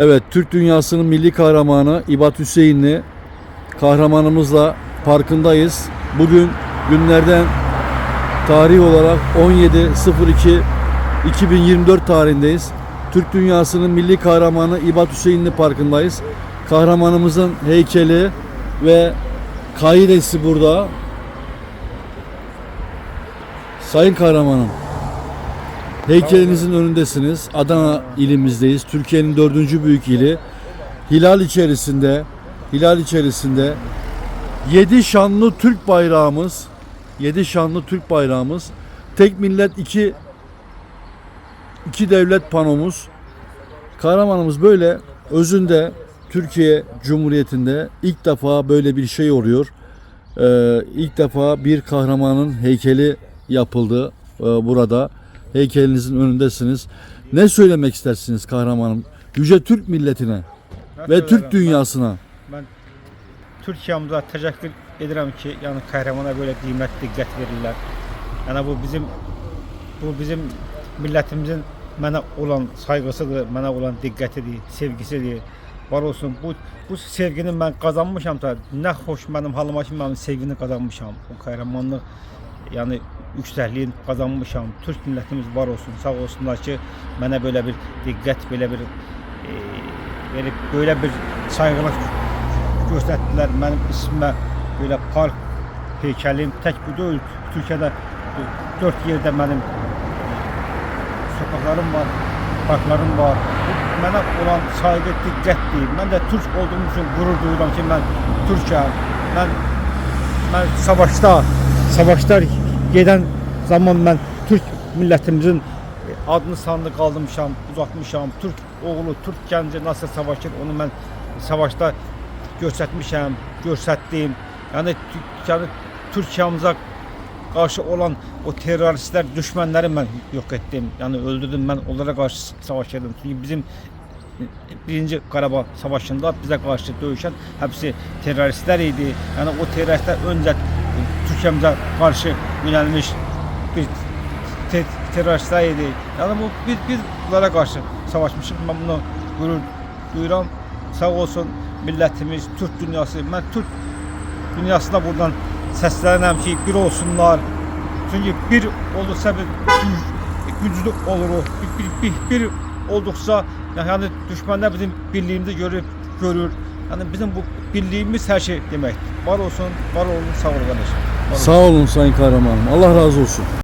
Evet, Türk dünyasının milli kahramanı İbat Hüseyinli kahramanımızla parkındayız. Bugün günlerden tarih olarak 17.02.2024 tarihindeyiz. Türk dünyasının milli kahramanı İbat Hüseyinli parkındayız. Kahramanımızın heykeli ve kaidesi burada. Sayın kahramanım, heykelinizin önündesiniz. Adana ilimizdeyiz. Türkiye'nin dördüncü büyük ili. Hilal içerisinde, hilal içerisinde yedi şanlı Türk bayrağımız, yedi şanlı Türk bayrağımız, tek millet iki iki devlet panomuz. Kahramanımız böyle özünde Türkiye Cumhuriyeti'nde ilk defa böyle bir şey oluyor. Ee, ilk defa bir kahramanın heykeli yapıldı e, burada. Heykelinizin önündesiniz. Ne söylemek istersiniz kahramanım? Yüce Türk milletine ve Türk dünyasına. Ben Türkiye'mize teşekkür ederim ki yani kahramana böyle kıymet dikkat verirler. Yani bu bizim bu bizim milletimizin bana olan saygısıdır, bana olan dikkatidir, sevgisidir. Var olsun bu bu sevginin ben kazanmışam da ne hoş benim halıma şimdi ben sevgini kazanmışam. O kahramanlık yani yüksekliğin kazanmışam. Türk milletimiz var olsun, sağ olsunlar ki bana böyle bir dikkat, böyle bir e, böyle bir saygılık gösterdiler. Benim ismime böyle park heykelim tek bu değil. Türkiye'de dört yerde benim sokaklarım var, parklarım var. Bu Bana olan saygı dikkat değil. Ben de Türk olduğum için gurur duyuyorum ki ben Türk'üm. Ben ben savaşta, savaşlar giden zaman ben Türk milletimizin adını sandı kaldırmışam, uzatmışam. Türk oğlu, Türk genci nasıl savaşır onu ben savaşta göstermişim, gösterdiğim. Yani, Tü- yani Türkiye'mize karşı olan o teröristler, düşmanları ben yok ettim. Yani öldürdüm ben onlara karşı savaşırdım. Çünkü bizim birinci Karabağ Savaşı'nda bize karşı dövüşen hepsi teröristler idi. Yani o teröristler önce Türkiye'mize karşı yönelmiş bir te teröristler idi. Yani bu biz, biz bunlara karşı savaşmışız. Ben bunu gurur duyuram. Sağ olsun milletimiz, Türk dünyası. Ben Türk dünyasına buradan seslenem ki bir olsunlar. Çünkü bir olursa bir güçlü olur. Bir, bir, bir, bir oldukça yani düşmanlar bizim birliğimizi görüp görür. Yani bizim bu birliğimiz her şey demek. Var olsun, var olun, sağ olun kardeşim. Var olun. Sağ olun Sayın Kahramanım. Allah razı olsun.